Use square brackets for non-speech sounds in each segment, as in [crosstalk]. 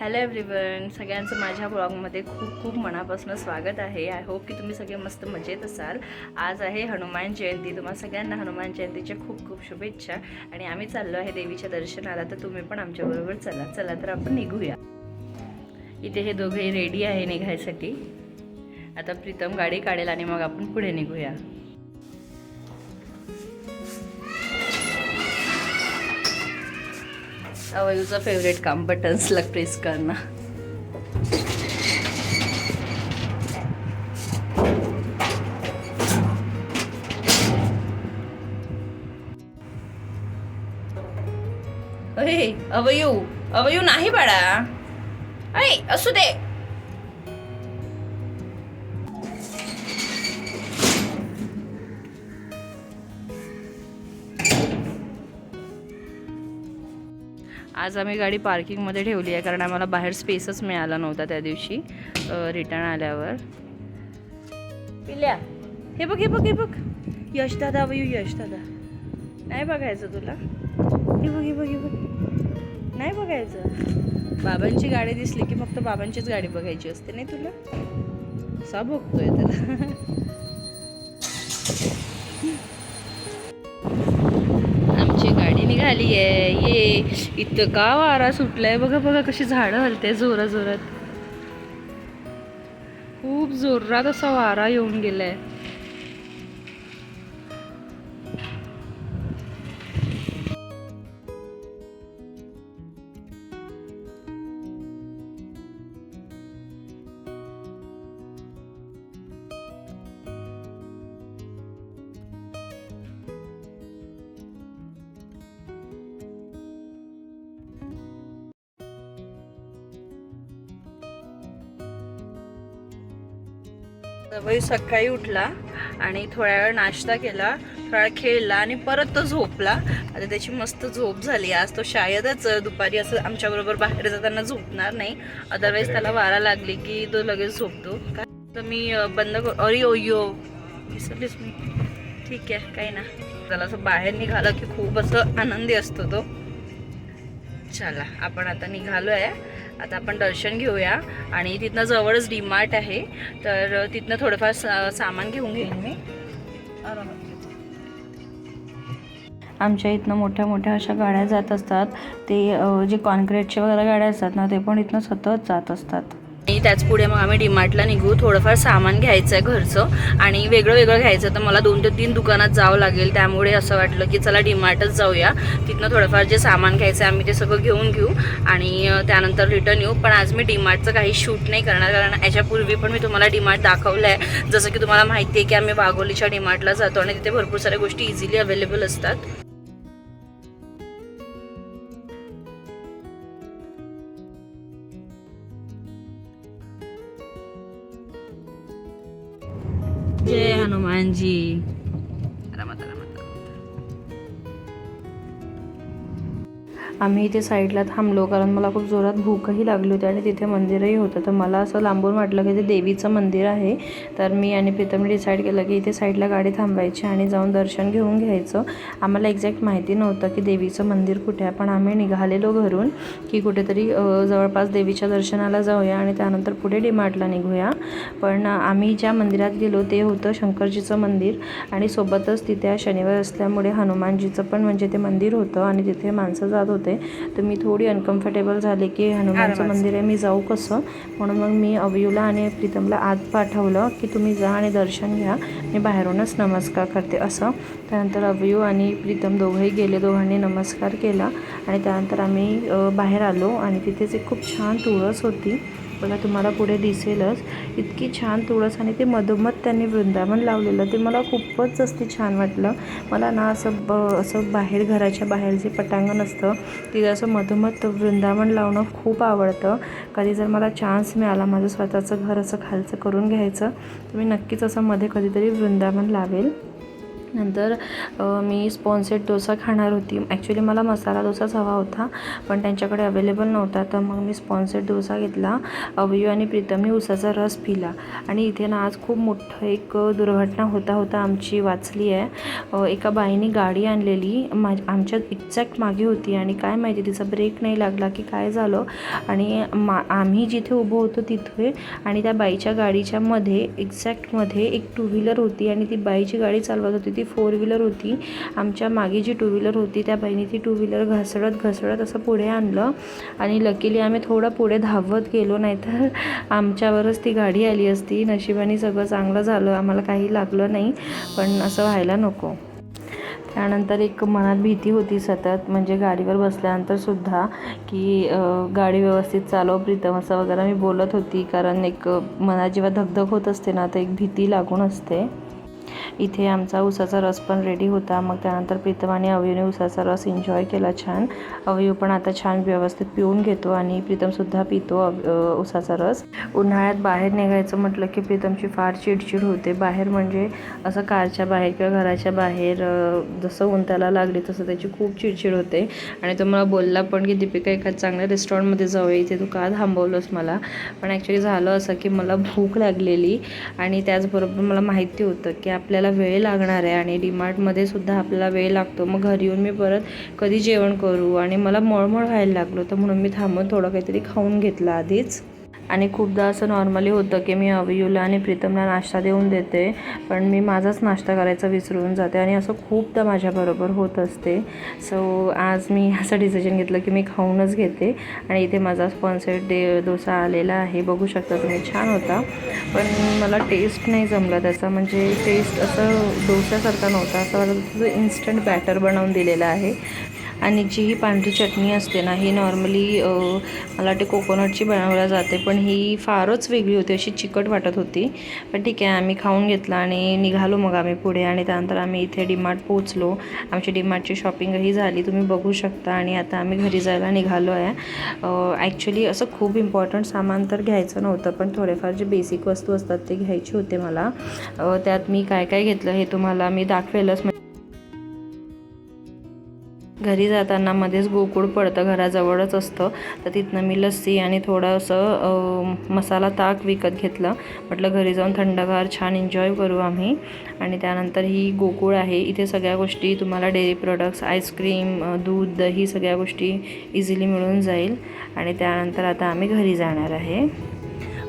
Hello everyone सगळ्यांचं माझ्या ब्लॉगमध्ये खूप खूप मनापासून स्वागत आहे. आय होप की तुम्ही सगळे मस्त मजेत असाल. आज आहे हनुमान जयंती. तुम्हाला सगळ्यांना हनुमान जयंतीच्या खूप खूप शुभेच्छा. आणि आम्ही चाललो आहे देवीच्या दर्शनाला. तर तुम्ही पण आमच्याबरोबर चला. चला तर आपण निघूया. इथे हे दोघे रेडी आहे निघायसाठी. आता प्रीतम गाडी काढेल आणि मग आपण पुढे निघूया. अवयूचं फेवरेट काम बटन्सला प्रेस करणं. अरे अवयू अवयू नाही बाळा. अरे असू दे. आज आम्ही गाडी पार्किंगमध्ये ठेवली आहे कारण आम्हाला बाहेर स्पेसच मिळाला नव्हता त्या दिवशी रिटर्न आल्यावर. पिल्या हे बघ हे बघ हे बघ. यश दादा अवयू यश दादा. नाही बघायचं तुला? हे बघ हे बघ हे बघ. नाही बघायचं? बाबांची गाडी दिसली की फक्त बाबांचीच गाडी बघायची असते नाही तुला? असा बघतोय त्याला. [laughs] गाडी आहे ये. इतका वारा सुटलाय? बघा बघा कशी झाडं हलते जोरा जोरात. खूप जोरात असा वारा येऊन गेलाय. सवयी सकाळी उठला आणि थोड्या वेळ नाश्ता केला थोडा वेळ खेळला आणि परत तो झोपला. आता त्याची मस्त झोप झाली. आज तो शायदच दुपारी असं आमच्याबरोबर बाहेर जाताना झोपणार नाही. अदरवाईज त्याला वारा लागली की तो लगेच झोपतो. का तर मी बंद कर अरे ओयो विसरलीस मी. ठीक आहे काही ना. त्याला असं बाहेर निघालं की खूप असं आनंदी असतो तो. चला आपण आता निघालो आहे आता आपण दर्शन घेऊया. आणि तिथनं जवळच डीमार्ट आहे. तर तिथनं थोडंफार सा सामान घेऊन घेईन मी. आमच्या इथनं मोठ्या मोठ्या अशा गाड्या जात असतात. ते जे कॉन्क्रीटचे वगैरे गाड्या असतात ना ते पण इथनं सतत जात असतात. त्याच पुढे मग आम्ही डीमार्टला निघू. थोडंफार सामान घ्यायचं आहे घरचं आणि वेगळं वेगळं घ्यायचं. तर मला दोन ते तीन दुकानात जावं लागेल. त्यामुळे असं वाटलं की चला डीमार्टच जाऊया. तिथनं थोडंफार जे सामान घ्यायचं आहे आम्ही ते सगळं घेऊन घेऊ. आणि त्यानंतर रिटर्न येऊ. पण आज मी डीमार्टचं काही शूट नाही करणार. कारण याच्यापूर्वी पण मी तुम्हाला डीमार्ट दाखवलं आहे जसं की तुम्हाला माहिती आहे की आम्ही वाघोलीच्या डीमार्टला जातो आणि तिथे भरपूर साऱ्या गोष्टी इझिली अवेलेबल असतात. जय हनुमान आम्ही इथे साईडला थांबलो कारण मला खूप जोरात भूकही लागली होती आणि तिथे मंदिरही होतं. तर मला असं लांबून वाटलं की ते देवीचं मंदिर आहे. तर मी आणि प्रीतमने डिसाईड केलं की इथे साईडला गाडी थांबायची आणि जाऊन दर्शन घेऊन घ्यायचं. आम्हाला एक्झॅक्ट माहिती नव्हतं की देवीचं मंदिर कुठे आहे पण आम्ही निघालेलो घरून की कुठेतरी जवळपास देवीच्या दर्शनाला जाऊया आणि त्यानंतर पुढे डीमार्टला निघूया. पण आम्ही ज्या मंदिरात गेलो ते होतं शंकरजीचं मंदिर आणि सोबतच तिथे शनिवार असल्यामुळे हनुमानजीचं पण म्हणजे ते मंदिर होतं आणि तिथे माणसं जात होते. तर मी थोडी अनकम्फर्टेबल झाले की हनुमानचं मंदिर आहे मी जाऊ कसं? म्हणून मग मी अवयूला आणि प्रीतमला आत पाठवलं की तुम्ही जा आणि दर्शन घ्या. मी बाहेरूनच नमस्कार करते असं. त्यानंतर अवयू आणि प्रीतम दोघंही गेले दोघांनी नमस्कार केला. आणि त्यानंतर आम्ही बाहेर आलो आणि तिथेच एक खूप छान तुळस होती. बघा तुम्हाला पुढे दिसेलच. इतकी छान तुळस आणि ते मधोमध त्यांनी वृंदावन लावलेलं. ते मला खूपच जास्ती छान वाटलं. मला ना असं ब असं बाहेर घराच्या बाहेर जे पटांगण असतं तिथे असं मधोमध वृंदावन लावणं खूप आवडतं. कधी जर मला चान्स मिळाला माझं स्वतःचं घर असं खालचं करून घ्यायचं तर मी नक्कीच असं मध्ये कधीतरी वृंदावन लावेल. नंतर मी स्पॉन्सेड डोसा खाणार होती. ॲक्च्युली मला मसाला डोसाच हवा होता पण त्यांच्याकडे अवेलेबल नव्हता तर मग मी स्पॉन्सेड डोसा घेतला. अवयू आणि प्रीतमने उसाचा रस पिला. आणि इथे ना आज खूप मोठं एक दुर्घटना होता होता आमची वाचली आहे. एका बाईने गाडी आणलेली मा आमच्या एक्झॅक्ट मागे होती आणि काय माहिती तिचा ब्रेक नाही लागला की काय झालं. आणि मा आम्ही जिथे उभं होतो तिथे आणि त्या बाईच्या गाडीच्या मध्ये एक्झॅक्टमध्ये एक टू व्हीलर होती आणि ती बाईची गाडी चालवत होती ती फोर व्हीलर होती. आमच्या मागे जी टू व्हीलर होती त्या बाईने ती टू व्हीलर घसरत घसरत असं पुढे आणलं. आणि लकीली आम्ही थोडं पुढे धावत गेलो नाहीतर आमच्यावरच ती गाडी आली असती. नशिबाने सगळं चांगलं झालं आम्हाला काही लागलं नाही पण असं व्हायला नको. त्यानंतर एक मनात भीती होती सतत म्हणजे गाडीवर बसल्यानंतर सुद्धा की गाडी व्यवस्थित चालव प्रीतम असं वगैरे मी बोलत होती कारण एक मनात जेव्हा धगधग होत असते ना तर एक भीती लागून असते. इथे आमचा उसाचा रस पण रेडी होता. मग त्यानंतर प्रीतम आणि अवयूने उसाचा रस एन्जॉय केला छान. अवयू पण आता छान व्यवस्थित पिऊन घेतो आणि प्रीतमसुद्धा पितो अव- उसाचा रस. उन्हाळ्यात बाहेर निघायचं म्हटलं की प्रीतमची फार चिडचिड होते. बाहेर म्हणजे असं कारच्या बाहेर किंवा घराच्या बाहेर जसं ऊन त्याला लागली तसं त्याची खूप चिडचिड होते. आणि तो मला बोलला पण की दीपिका एखाद चांगल्या रेस्टॉरंटमध्ये जाऊया. इथे तू का थांबवलंस मला? पण ॲक्च्युली झालं असं की मला भूक लागलेली आणि त्याचबरोबर मला माहिती होतं की आपल्याला वेळ लागणार आहे आणि डीमार्टमध्ये सुद्धा आपल्याला वेळ लागतो. मग घरी येऊन मी परत कधी जेवण करू? आणि मला मळमळ व्हायला लागलो तर म्हणून मी थांबून थोडं काहीतरी खाऊन घेतलं आधीच. आणि खूपदा असं नॉर्मली होतं की मी अवयूला आणि प्रीतमला नाश्ता देऊन देते पण मी माझाच नाश्ता करायचा विसरून जाते आणि असं खूपदा माझ्याबरोबर होत असते. सो आज मी [laughs] असं डिसिजन घेतलं की मी खाऊनच घेते आणि इथे माझा स्पॉन्सर्ड डे डोसा आलेला आहे. बघू शकता तुम्ही छान होता. पण मला टेस्ट नाही जमला त्याचा म्हणजे टेस्ट असं डोस्यासारखा नव्हता. असं वाटत होतं इन्स्टंट बॅटर बनवून दिलेलं आहे. आणि जी ही पांढरी चटणी असते ना ही नॉर्मली मला वाटते कोकोनटची बनवल्या जाते पण ही फारच वेगळी होती अशी चिकट वाटत होती. पण ठीक आहे आम्ही खाऊन घेतला आणि निघालो मग आम्ही पुढे आणि त्यानंतर आम्ही इथे डीमार्ट पोचलो आमची डीमार्टची शॉपिंगही झाली तुम्ही बघू शकता आणि आता आम्ही घरी जायला निघालो आहे. ॲक्च्युली असं खूप इम्पॉर्टंट सामान तर घ्यायचं नव्हतं पण थोडेफार जे बेसिक वस्तू असतात ते घ्यायचे होते मला. त्यात मी काय काय घेतलं हे तुम्हाला मी दाखवेलच घरी जाताना मध्येच गोकुळ पडतं घराजवळच असतं. तर तिथनं मी लस्सी आणि थोडंसं मसाला ताक विकत घेतलं. म्हटलं घरी जाऊन थंडगार छान एन्जॉय करू आम्ही. आणि त्यानंतर ही गोकुळ आहे. इथे सगळ्या गोष्टी तुम्हाला डेअरी प्रोडक्ट्स आईस्क्रीम दूध दही सगळ्या गोष्टी इझिली मिळून जाईल. आणि त्यानंतर आता आम्ही घरी जाणार आहे.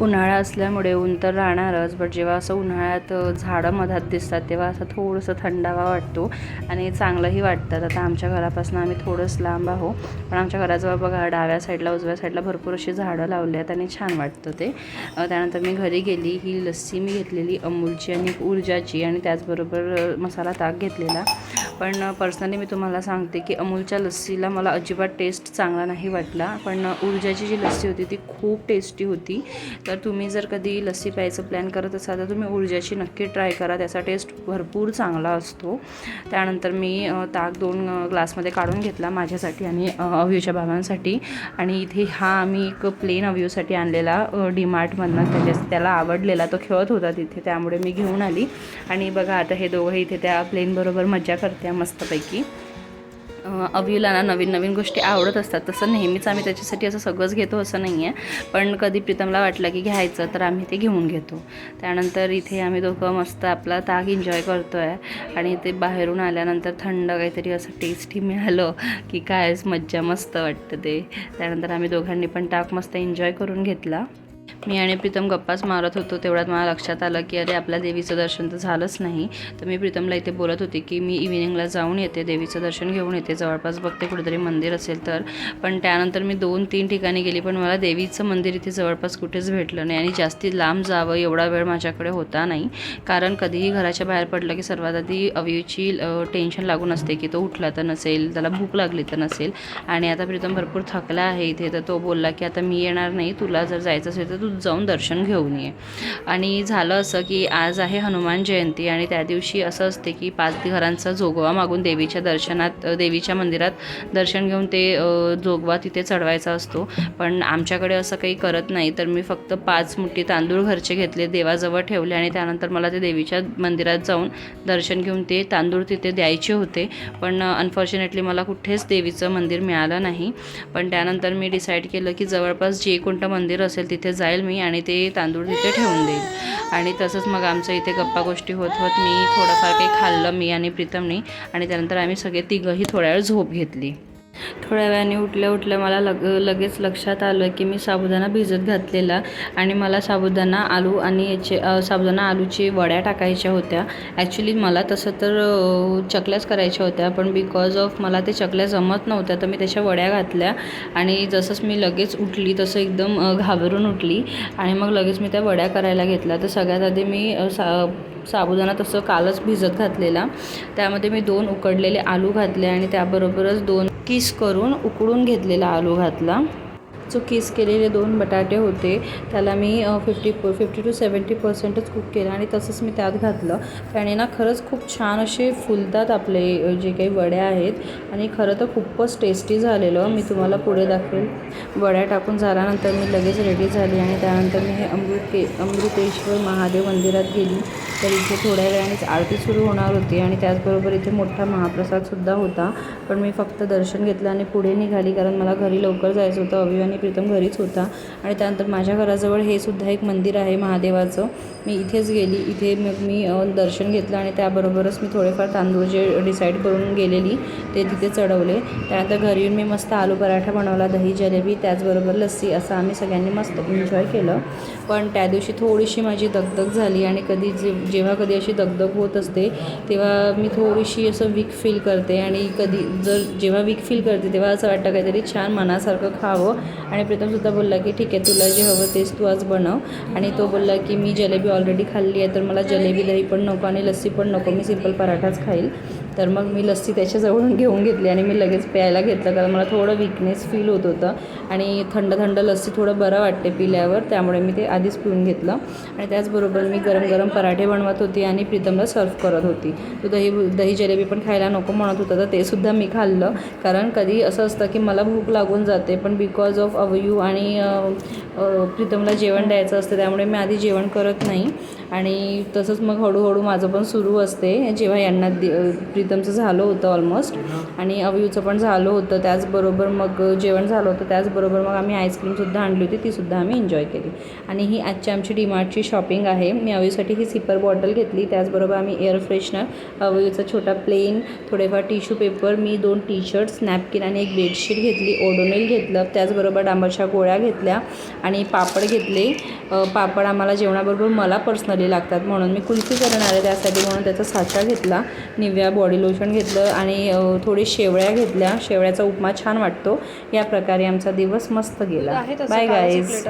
उन्हाळा असल्यामुळे ऊन तर राहणारच बट जेव्हा असं उन्हाळ्यात झाडं मधात दिसतात तेव्हा असं थोडंसं थंडावा वाटतो आणि चांगलंही वाटतं. आता आमच्या घरापासून आम्ही थोडंच लांब आहो पण आमच्या घराजवळ बघा डाव्या साईडला उजव्या साईडला भरपूर अशी झाडं लावली आहेत आणि छान वाटतं ते. त्यानंतर मी घरी गेली ही लस्सी मी घेतलेली अमूलची आणि ऊर्जाची आणि त्याचबरोबर मसाला ताक घेतलेला. पण पर्सनली मी तुम्हाला सांगते की अमूलच्या लस्सीला मला अजिबात टेस्ट चांगला नाही वाटला पण ऊर्जाची जी लस्सी होती ती खूप टेस्टी होती. तर तुम्ही जर कधी लस्सी प्यायचं प्लॅन करत असाल तर तुम्ही ऊर्जाची नक्की ट्राय करा. त्याचा टेस्ट भरपूर चांगला असतो. त्यानंतर मी ताक दोन ग्लासमध्ये काढून घेतला माझ्यासाठी आणि अव्यूच्या बाबांसाठी. आणि इथे हा आम्ही एक प्लेन अव्यूसाठी आणलेला डीमार्टमधनं त्याच्या त्याला आवडलेला तो खेळत होता तिथे. त्यामुळे मी घेऊन आली. आणि बघा आता हे दोघं इथे त्या प्लेनबरोबर मजा करते मस्तपैकी. अ, अव्यूला ना नवीन नवीन गोष्टी आवडत असतात. तसं नेहमीच आम्ही त्याच्यासाठी असं सगळंच घेतो असं नाही आहे. पण कधी प्रीतमला वाटलं की घ्यायचं तर आम्ही ते घेऊन घेतो. त्यानंतर इथे आम्ही दोघं मस्त आपला ताक एन्जॉय करतो आहे आणि ते बाहेरून आल्यानंतर थंड काहीतरी असं टेस्टी मिळालं की कायच मज्जा मस्त वाटतं ते. त्यानंतर आम्ही दोघांनी पण ताक मस्त एन्जॉय करून घेतला. मी आणि प्रीतम गप्पाच मारत होतो. तेवढ्यात मला लक्षात आलं की अरे आपल्या देवीचं दर्शन तर झालंच नाही. तर मी प्रीतमला इथे बोलत होते की मी इव्हिनिंगला जाऊन येते. देवीचं दर्शन घेऊन येते. जवळपास बघते कुठेतरी मंदिर असेल तर. पण त्यानंतर मी दोन तीन ठिकाणी गेली पण मला देवीचं मंदिर इथे जवळपास कुठेच भेटलं नाही. आणि जास्ती लांब जावं एवढा वेळ माझ्याकडे होता नाही. कारण कधीही घराच्या बाहेर पडलं की सर्वात आधी अवयूची टेन्शन लागून असते की तो उठला तर नसेल त्याला भूक लागली तर नसेल. आणि आता प्रीतम भरपूर थकला आहे इथे. तर तो बोलला की आता मी येणार नाही तुला जर जायचं असेल तर तू जाऊन दर्शन घेऊन ये. आणि झालं असं की आज आहे हनुमान जयंती आणि त्या दिवशी असं असते की पाच घरांचा जोगवा मागून देवीच्या दर्शनात देवीच्या मंदिरात दर्शन घेऊन ते जोगवा तिथे चढवायचा असतो. पण आमच्याकडे असं काही करत नाही तर मी फक्त पाच मुठी तांदूळ घरचे घेतले देवाजवळ ठेवले आणि त्यानंतर मला ते देवीच्या मंदिरात जाऊन दर्शन घेऊन ते तांदूळ तिथे द्यायचे होते. पण अनफॉर्च्युनेटली मला कुठेच देवीचं मंदिर मिळालं नाही. पण त्यानंतर मी डिसाईड केलं की जवळपास जे कोणतं मंदिर असेल तिथे जा जाईल मी आणि ते तांदूळ तिथे ठेवून देईल. आणि तसंच मग आमचं इथे गप्पा गोष्टी होत होत मी थोडंफार काही खाल्लं मी आणि प्रीतमनी. आणि त्यानंतर आम्ही सगळे तिघंही थोड्या वेळ झोप घेतली. थोड्या वेळाने उठल्या उठल्या मला लग लगेच लक्षात आलं की मी साबुदाणा भिजत घातलेला आणि मला साबुदाणा आलू आणि याचे साबुदाणा आलूची वड्या टाकायच्या होत्या. ॲक्च्युली मला तसं तर चकल्याच करायच्या होत्या पण बिकॉज ऑफ मला ते चकल्या जमत नव्हत्या तर मी त्याच्या वड्या घातल्या आणि जसंच मी लगेच उठली तसं एकदम घाबरून उठली आणि मग लगेच मी त्या वड्या करायला घेतल्या. तर सगळ्यात आधी मी सा साबुदाणा तसं कालच भिजत घातलेला. त्यामध्ये मी दोन उकडलेले आलू घातले आणि त्याबरोबरच दोन किस करून उकडून घेतलेला आलू घातला. चुकीस केलेले दोन बटाटे होते त्याला मी फिफ्टी फिफ्टी टू सेवन्टी पर्सेंटच कुक केलं आणि तसंच मी त्यात घातलं. त्याने ना खरंच खूप छान असे फुलतात आपले जे काही वड्या आहेत आणि खरं तर खूपच टेस्टी झालेलं. मी तुम्हाला पुढे दाखवेल. वड्या टाकून झाल्यानंतर मी लगेच रेडी झाली आणि त्यानंतर मी हे अमृत के अमृतेश्वर महादेव मंदिरात गेली. तर इथे थोड्या वेळानेच आरती सुरू होणार होती आणि त्याचबरोबर इथे मोठा महाप्रसादसुद्धा होता. पण मी फक्त दर्शन घेतलं आणि पुढे निघाली कारण मला घरी लवकर जायचं होतं. अभियाने प्रीतम घरीच होता. आणि त्यानंतर माझ्या घराजवळ हे सुद्धा एक मंदिर आहे महादेवाचं. मी इथेच गेली. इथे मग मी दर्शन घेतलं आणि त्याबरोबरच मी थोडेफार तांदूळ जे डिसाईड करून गेलेली ते तिथे चढवले. त्यानंतर घरी येऊन मी मस्त आलू पराठा बनवला दही जलेबी त्याचबरोबर लस्सी असं आम्ही सगळ्यांनी मस्त एन्जॉय केलं. पण त्या दिवशी थोडीशी माझी दगदग झाली आणि कधी जे जेव्हा कधी अशी दगदग होत असते तेव्हा मी थोडीशी असं वीक फील करते. आणि कधी जर जेव्हा वीक फील करते तेव्हा असं वाटतं काहीतरी छान मनासारखं खावं आणि प्रीतमसुद्धा बोलला की ठीक आहे तुला जे हवं तेच तू आज बनव. आणि तो बोलला की मी जलेबी ऑलरेडी खाल्ली आहे तर मला जलेबी दही पण नको आणि लस्सी पण नको मी सिंपल पराठाच खाईल. तर मग मी लस्सी त्याच्याजवळून [laughs] घेऊन घेतली आणि मी लगेच प्यायला घेतलं कारण मला थोडं विकनेस फील होत होतं. आणि थंड थंड लस्सी थोडं बरं वाटते पिल्यावर त्यामुळे मी ते आधीच पिऊन घेतलं. आणि त्याचबरोबर मी गरम गरम पराठे बनवत होती आणि प्रीतमला सर्व करत होती. तो दही दही जलेबी पण खायला नको म्हणत होता तर ते सुद्धा मी खाल्लं. कारण कधी असं असतं की मला भूक लागून जाते पण बिकॉज ऑफ अवयू आणि प्रीतमला जेवण द्यायचं असतं त्यामुळे मी आधी जेवण करत नाही. आणि तसंच मग हळूहळू माझं पण सुरू असते. जेव्हा यांना दे प्रीतमचं झालं होतं ऑलमोस्ट आणि अवयूचं पण झालं होतं त्याचबरोबर मग जेवण झालं होतं त्याचबरोबर मग आम्ही आईस्क्रीमसुद्धा आणली होती तीसुद्धा आम्ही एन्जॉय केली. आणि ही आजची आमची डीमार्टची शॉपिंग आहे. मी अवयूसाठी ही सिपर बॉटल घेतली. त्याचबरोबर आम्ही एअर फ्रेशनर अवयूचा छोटा प्लेन थोडेफार टिश्यू पेपर मी दोन टी शर्ट्स नॅपकिन आणि एक बेडशीट घेतली ओडोनेल घेतलं त्याचबरोबर डांबरच्या गोळ्या घेतल्या आणि पापड घेतले. पापड आम्हाला जेवणाबरोबर मला पर्सनली लागतात म्हणून मी कुल्फी करणार आहे त्यासाठी म्हणून त्याचा साचा घेतला निव्या बॉडी लोशन घेतलं आणि थोडी शेवळ्या घेतल्या. शेवळ्याचा उपमा छान वाटतो. या प्रकारे आमचा दिवस मस्त गेला. Bye guys